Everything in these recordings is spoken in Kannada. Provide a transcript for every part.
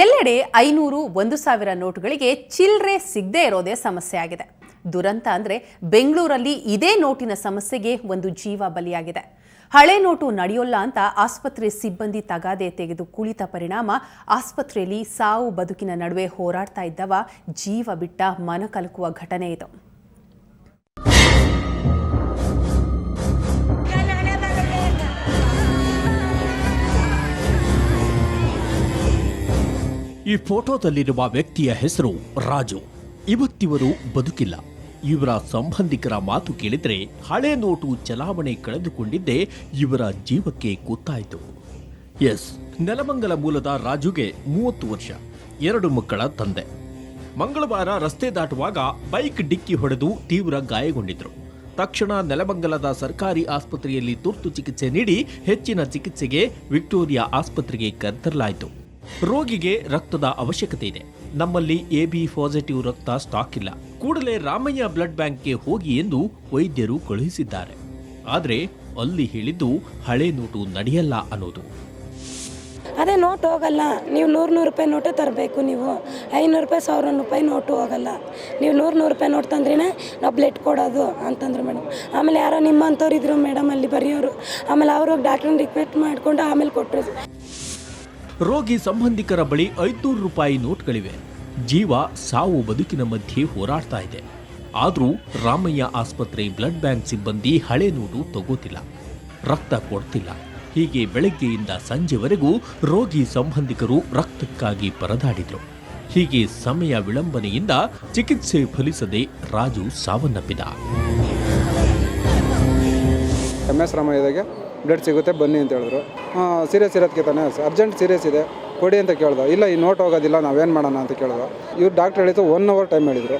ಎಲ್ಲೆಡೆ ಐನೂರು ಒಂದು ಸಾವಿರ ನೋಟುಗಳಿಗೆ ಚಿಲ್ಲರೆ ಸಿಗದೇ ಇರೋದೇ ಸಮಸ್ಯೆ ಆಗಿದೆ. ದುರಂತ ಅಂದರೆ ಬೆಂಗಳೂರಲ್ಲಿ ಇದೇ ನೋಟಿನ ಸಮಸ್ಯೆಗೆ ಒಂದು ಜೀವ ಬಲಿಯಾಗಿದೆ. ಹಳೆ ನೋಟು ನಡೆಯೋಲ್ಲ ಅಂತ ಆಸ್ಪತ್ರೆ ಸಿಬ್ಬಂದಿ ತಗಾದೆ ತೆಗೆದು ಕುಳಿತ ಪರಿಣಾಮ ಆಸ್ಪತ್ರೆಯಲ್ಲಿ ಸಾವು ಬದುಕಿನ ನಡುವೆ ಹೋರಾಡ್ತಾ ಇದ್ದವ ಜೀವ ಬಿಟ್ಟ ಮನಕಲಕುವ ಘಟನೆ ಇದು. ಈ ಫೋಟೋದಲ್ಲಿರುವ ವ್ಯಕ್ತಿಯ ಹೆಸರು ರಾಜು. ಇವತ್ತಿವರು ಬದುಕಿಲ್ಲ. ಇವರ ಸಂಬಂಧಿಕರ ಮಾತು ಕೇಳಿದ್ರೆ ಹಳೆ ನೋಟು ಚಲಾವಣೆ ಕಳೆದುಕೊಂಡಿದ್ದೇ ಇವರ ಜೀವಕ್ಕೆ ಗೊತ್ತಾಯಿತು. ಎಸ್, ನೆಲಮಂಗಲ ಮೂಲದ ರಾಜುಗೆ ಮೂವತ್ತು ವರ್ಷ, ಎರಡು ಮಕ್ಕಳ ತಂದೆ. ಮಂಗಳವಾರ ರಸ್ತೆ ದಾಟುವಾಗ ಬೈಕ್ ಡಿಕ್ಕಿ ಹೊಡೆದು ತೀವ್ರ ಗಾಯಗೊಂಡಿದ್ರು. ತಕ್ಷಣ ನೆಲಮಂಗಲದ ಸರ್ಕಾರಿ ಆಸ್ಪತ್ರೆಯಲ್ಲಿ ತುರ್ತು ಚಿಕಿತ್ಸೆ ನೀಡಿ ಹೆಚ್ಚಿನ ಚಿಕಿತ್ಸೆಗೆ ವಿಕ್ಟೋರಿಯಾ ಆಸ್ಪತ್ರೆಗೆ ಕರೆತರಲಾಯಿತು. ರೋಗಿಗೆ ರಕ್ತದ ಅವಶ್ಯಕತೆ ಇದೆ. ನಮ್ಮಲ್ಲಿ ಎ ಬಿ ಪಾಸಿಟಿವ್ ರಕ್ತ ಸ್ಟಾಕ್ ಇಲ್ಲ. ಕೂಡಲೇ ರಾಮಯ್ಯ ಬ್ಲಡ್ ಬ್ಯಾಂಕ್ಗೆ ಹೋಗಿ ಎಂದು ವೈದ್ಯರು ಕಳುಹಿಸಿದ್ದಾರೆ. ಆದರೆ ಅಲ್ಲಿ ಹೇಳಿದ್ದು ಹಳೆ ನೋಟು ನಡೆಯಲ್ಲ ಅನ್ನೋದು. ಅದೇ ನೋಟ್ ಹೋಗಲ್ಲ. ನೀವು ನೂರು ನೂರು ರೂಪಾಯಿ ನೋಟೇ ತರಬೇಕು ನೀವು. ಐನೂರು ರೂಪಾಯಿ ಸಾವಿರ ರೂಪಾಯಿ ನೋಟು ಹೋಗಲ್ಲ. ನೀವು ನೂರು ನೂರು ರೂಪಾಯಿ ನೋಟ್ ತಂದ್ರೇ ನಾವು ಬ್ಲಡ್ ಕೊಡೋದು ಅಂತಂದ್ರು ಮೇಡಮ್. ಆಮೇಲೆ ಯಾರೋ ನಿಮ್ಮಂಥವ್ರು ಇದ್ರು ಮೇಡಮ್ ಅಲ್ಲಿ ಬರೆಯೋರು. ಆಮೇಲೆ ಅವ್ರಿಗೆ ಡಾಕ್ಟ್ರನ್ನ ರಿಕ್ವೆಸ್ಟ್ ಮಾಡಿಕೊಂಡು ಆಮೇಲೆ ಕೊಟ್ಟರು ರೋಗಿ ಸಂಬಂಧಿಕರ ಬಳಿ ಐದುನೂರು ರೂಪಾಯಿ ನೋಟ್ಗಳಿವೆ. ಜೀವ ಸಾವು ಬದುಕಿನ ಮಧ್ಯೆ ಹೋರಾಡ್ತಾ ಇದೆ. ಆದರೂ ರಾಮಯ್ಯ ಆಸ್ಪತ್ರೆ ಬ್ಲಡ್ ಬ್ಯಾಂಕ್ ಸಿಬ್ಬಂದಿ ಹಳೆ ನೋಟು ತಗೋತಿಲ್ಲ. ರಕ್ತ ಕೊಡ್ತಿಲ್ಲ. ಹೀಗೆ ಬೆಳಗ್ಗೆಯಿಂದ ಸಂಜೆವರೆಗೂ ರೋಗಿ ಸಂಬಂಧಿಕರು ರಕ್ತಕ್ಕಾಗಿ ಪರದಾಡಿದರು. ಹೀಗೆ ಸಮಯ ವಿಳಂಬನೆಯಿಂದ ಚಿಕಿತ್ಸೆ ಫಲಿಸದೆ ರಾಜು ಸಾವನ್ನಪ್ಪಿದ. ಎಂ ಎಸ್ ರಾಮಯ್ಯದಾಗೆ ಬ್ಲಡ್ ಸಿಗುತ್ತೆ, ಬನ್ನಿ ಅಂತ ಹೇಳಿದ್ರು. ಸೀರಿಯಸ್ ಇರೋದಕ್ಕೆ ತಾನೇ. ಅರ್ಜೆಂಟ್ ಸೀರಿಯಸ್ ಇದೆ. ಕೊಡಿ ಅಂತ ಕೇಳ್ದೆ. ಇಲ್ಲ, ಈ ನೋಟ್ ಹೋಗೋದಿಲ್ಲ, ನಾವೇನು ಮಾಡೋಣ ಅಂತ ಕೇಳ್ದೆ. ಇವ್ರು ಡಾಕ್ಟ್ರ್ ಹೇಳಿದ್ದು ಒನ್ ಅವರ್ ಟೈಮ್ ಹೇಳಿದರು.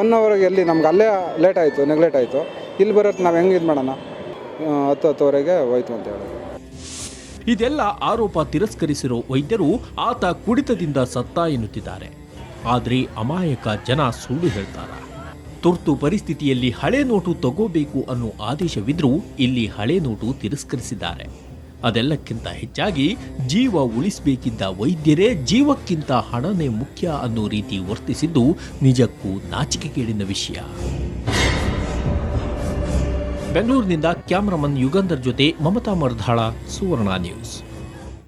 ಒನ್ ಅವರ್ಗೆ ಎಲ್ಲಿ ನಮ್ಗೆ ಅಲ್ಲೇ ಲೇಟ್ ಆಯಿತು ನೆಗ್ಲೆಟ್ ಆಯಿತು. ಇಲ್ಲಿ ಬರೋದು ನಾವು ಹೆಂಗೆ ಇದು ಮಾಡೋಣ? ಹತ್ತು ಹತ್ತುವರೆಗೆ ಹೋಯ್ತು ಅಂತ ಹೇಳಿದ್ರು ಇದೆಲ್ಲ ಆರೋಪ ತಿರಸ್ಕರಿಸಿರೋ ವೈದ್ಯರು ಆತ ಕುಡಿತದಿಂದ ಸತ್ತ ಎನ್ನುತ್ತಿದ್ದಾರೆ. ಆದರೆ ಅಮಾಯಕ ಜನ ಸುಳ್ಳು ಹೇಳ್ತಾರ? ತುರ್ತು ಪರಿಸ್ಥಿತಿಯಲ್ಲಿ ಹಳೆ ನೋಟು ತಗೋಬೇಕು ಅನ್ನೋ ಆದೇಶವಿದ್ರೂ ಇಲ್ಲಿ ಹಳೆ ನೋಟು ತಿರಸ್ಕರಿಸಿದ್ದಾರೆ. ಅದೆಲ್ಲಕ್ಕಿಂತ ಹೆಚ್ಚಾಗಿ ಜೀವ ಉಳಿಸಬೇಕಿದ್ದ ವೈದ್ಯರೇ ಜೀವಕ್ಕಿಂತ ಹಣನೇ ಮುಖ್ಯ ಅನ್ನೋ ರೀತಿ ವರ್ತಿಸಿದ್ದು ನಿಜಕ್ಕೂ ನಾಚಿಕೆಗೇಡಿನ ವಿಷಯ. ಬೆಂಗಳೂರಿನಿಂದ ಕ್ಯಾಮರಾಮನ್ ಯುಗಂಧರ್ ಜೊತೆ ಮಮತಾ ಮರ್ಧಾಳ ಸುವರ್ಣ ನ್ಯೂಸ್.